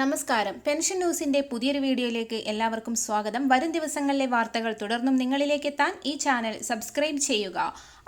നമസ്കാരം. പെൻഷൻ ന്യൂസിന്റെ പുതിയൊരു വീഡിയോയിലേക്ക് എല്ലാവർക്കും സ്വാഗതം. വരും ദിവസങ്ങളിലെ വാർത്തകൾ തുടർന്നും നിങ്ങളിലേക്ക് എത്താൻ ഈ ചാനൽ സബ്സ്ക്രൈബ് ചെയ്യുക.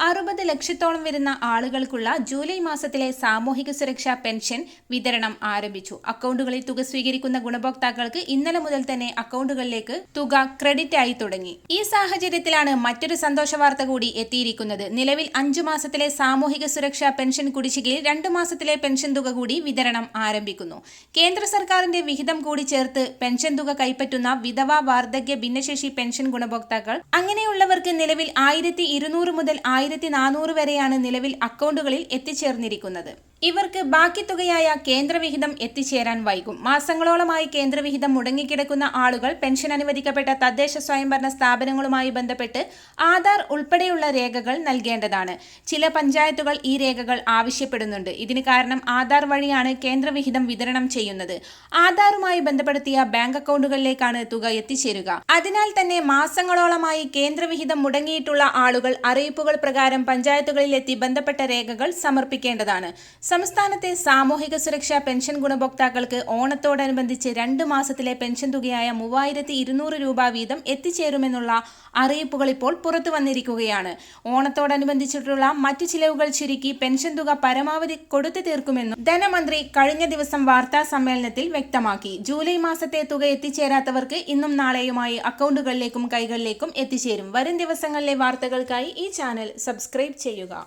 അറുപത് ലക്ഷത്തോളം വരുന്ന ആളുകൾക്കുള്ള ജൂലൈ മാസത്തിലെ സാമൂഹിക സുരക്ഷാ പെൻഷൻ വിതരണം ആരംഭിച്ചു. അക്കൗണ്ടുകളിൽ തുക സ്വീകരിക്കുന്ന ഗുണഭോക്താക്കൾക്ക് ഇന്നലെ മുതൽ തന്നെ അക്കൗണ്ടുകളിലേക്ക് തുക ക്രെഡിറ്റ് ആയി തുടങ്ങി. ഈ സാഹചര്യത്തിലാണ് മറ്റൊരു സന്തോഷ വാർത്ത കൂടി എത്തിയിരിക്കുന്നത്. നിലവിൽ അഞ്ചു മാസത്തിലെ സാമൂഹിക സുരക്ഷാ പെൻഷൻ കുടിശ്ശികയിൽ രണ്ടു മാസത്തിലെ പെൻഷൻ തുക കൂടി വിതരണം ആരംഭിക്കുന്നു. കേന്ദ്ര സർക്കാരിന്റെ വിഹിതം കൂടി ചേർത്ത് പെൻഷൻ തുക കൈപ്പറ്റുന്ന വിധവ വാർദ്ധക്യ ഭിന്നശേഷി പെൻഷൻ ഗുണഭോക്താക്കൾ അങ്ങനെയുള്ളവർക്ക് നിലവിൽ ആയിരത്തി മുതൽ ആയിരത്തി വരെയാണ് നിലവിൽ അക്കൗണ്ടുകളിൽ എത്തിച്ചേർന്നിരിക്കുന്നത്. ഇവർക്ക് ബാക്കി തുകയായ കേന്ദ്രവിഹിതം എത്തിച്ചേരാൻ വൈകും. മാസങ്ങളോളമായി കേന്ദ്രവിഹിതം മുടങ്ങിക്കിടക്കുന്ന ആളുകൾ പെൻഷൻ അനുവദിക്കപ്പെട്ട തദ്ദേശ സ്വയംഭരണ സ്ഥാപനങ്ങളുമായി ബന്ധപ്പെട്ട് ആധാർ ഉൾപ്പെടെയുള്ള രേഖകൾ നൽകേണ്ടതാണ്. ചില പഞ്ചായത്തുകൾ ഈ രേഖകൾ ആവശ്യപ്പെടുന്നുണ്ട്. ഇതിന് കാരണം ആധാർ വഴിയാണ് കേന്ദ്രവിഹിതം വിതരണം ചെയ്യുന്നത്. ആധാറുമായി ബന്ധപ്പെടുത്തിയ ബാങ്ക് അക്കൗണ്ടുകളിലേക്കാണ് തുക എത്തിച്ചേരുക. അതിനാൽ തന്നെ മാസങ്ങളോളമായി കേന്ദ്രവിഹിതം മുടങ്ങിയിട്ടുള്ള ആളുകൾ അറിയിപ്പുകൾ പ്രകാരം പഞ്ചായത്തുകളിലെത്തി ബന്ധപ്പെട്ട രേഖകൾ സമർപ്പിക്കേണ്ടതാണ്. സംസ്ഥാനത്തെ സാമൂഹിക സുരക്ഷാ പെൻഷൻ ഗുണഭോക്താക്കൾക്ക് ഓണത്തോടനുബന്ധിച്ച് രണ്ട് മാസത്തിലെ പെൻഷൻ തുകയായ മൂവായിരത്തി ഇരുന്നൂറ് രൂപ വീതം എത്തിച്ചേരുമെന്നുള്ള അറിയിപ്പുകൾ ഇപ്പോൾ പുറത്തു വന്നിരിക്കുകയാണ്. ഓണത്തോടനുബന്ധിച്ചിട്ടുള്ള മറ്റു ചിലവുകൾ ചുരുക്കി പെൻഷൻ തുക പരമാവധി കൊടുത്തു തീർക്കുമെന്നും ധനമന്ത്രി കഴിഞ്ഞ ദിവസം വാർത്താ സമ്മേളനത്തിൽ വ്യക്തമാക്കി. ജൂലൈ മാസത്തെ തുക എത്തിച്ചേരാത്തവർക്ക് ഇന്നും നാളെയുമായി അക്കൗണ്ടുകളിലേക്കും കൈകളിലേക്കും എത്തിച്ചേരും. വരും ദിവസങ്ങളിലെ വാർത്തകൾക്കായി ഈ ചാനൽ സബ്സ്ക്രൈബ് ചെയ്യുക.